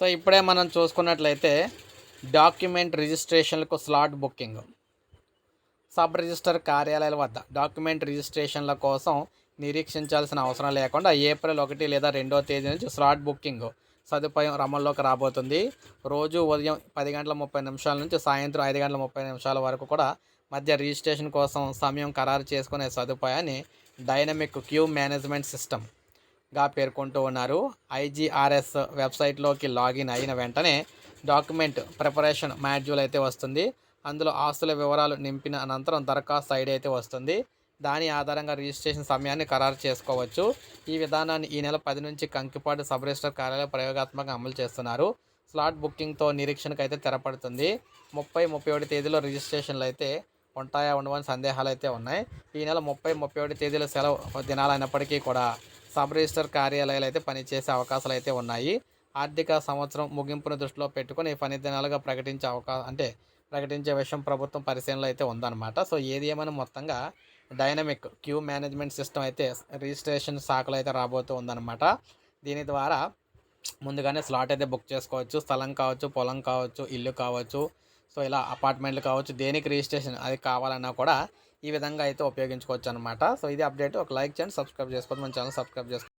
So ఇప్పుడే మనం చూసుకున్నట్లయితే డాక్యుమెంట్ రిజిస్ట్రేషన్లకు స్లాట్ బుకింగ్. సబ్ రిజిస్టర్ కార్యాలయాల వద్ద డాక్యుమెంట్ రిజిస్ట్రేషన్ల కోసం నిరీక్షించాల్సిన అవసరం లేకుండా ఏప్రిల్ ఒకటి లేదా రెండో తేదీ నుంచి స్లాట్ బుకింగ్ సదుపాయం అమల్లోకి రాబోతుంది. రోజు ఉదయం పది గంటల ముప్పై నిమిషాల నుంచి సాయంత్రం ఐదు గంటల ముప్పై నిమిషాల వరకు కూడా మధ్య రిజిస్ట్రేషన్ కోసం సమయం ఖరారు చేసుకునే సదుపాయాన్ని డైనమిక్ క్యూ మేనేజ్మెంట్ సిస్టమ్ గా పేర్కొంటూ ఉన్నారు. ఐజీఆర్ఎస్ వెబ్సైట్లోకి లాగిన్ అయిన వెంటనే డాక్యుమెంట్ ప్రిపరేషన్ మాడ్యూల్ అయితే వస్తుంది. అందులో ఆస్తుల వివరాలు నింపిన అనంతరం దరఖాస్తు ఐడి అయితే వస్తుంది. దాని ఆధారంగా రిజిస్ట్రేషన్ సమయాన్ని ఖరారు చేసుకోవచ్చు. ఈ విధానాన్ని ఈ నెల పది నుంచి కంకిపాడు సబ్ రిజిస్టర్ కార్యాలయం ప్రయోగాత్మకంగా అమలు చేస్తున్నారు. స్లాట్ బుకింగ్తో నిరీక్షణకు అయితే తెరపడుతుంది. ముప్పై ముప్పై ఒకటి తేదీలో రిజిస్ట్రేషన్లు అయితే ఉంటాయా ఉండవని సందేహాలు అయితే ఉన్నాయి. ఈ నెల ముప్పై ముప్పై ఒకటి తేదీల సెలవు దినాలైనప్పటికీ కూడా సబ్ రిజిస్టర్ కార్యాలయాలు అయితే పనిచేసే అవకాశాలు అయితే ఉన్నాయి. ఆర్థిక సంవత్సరం ముగింపును దృష్టిలో పెట్టుకొని పని దినాలుగా ప్రకటించే అవకాశం అంటే ప్రకటించే విషయం ప్రభుత్వం పరిశీలనలో అయితే ఉందన్నమాట. సో ఏది ఏమైనా మొత్తంగా డైనమిక్ క్యూ మేనేజ్మెంట్ సిస్టమ్ అయితే రిజిస్ట్రేషన్ శాఖలో అయితే రాబోతూ ఉందన్నమాట. దీని ద్వారా ముందుగానే స్లాట్ అయితే బుక్ చేసుకోవచ్చు. స్థలం కావచ్చు పొలం కావచ్చు ఇల్లు కావచ్చు. సో ఇలా అపార్ట్మెంట్లు కావచ్చు. దేనికి రిజిస్ట్రేషన్ అది కావాలన్నా కూడా ఈ విధంగా అయితే ఉపయోగించుకోవచ్చు అనమాట సో ఇది అప్డేట్. ఒక లైక్ చేయండి సబ్స్క్రైబ్ చేసుకోండి మన ఛానల్ సబ్స్క్రైబ్ చేసుకోండి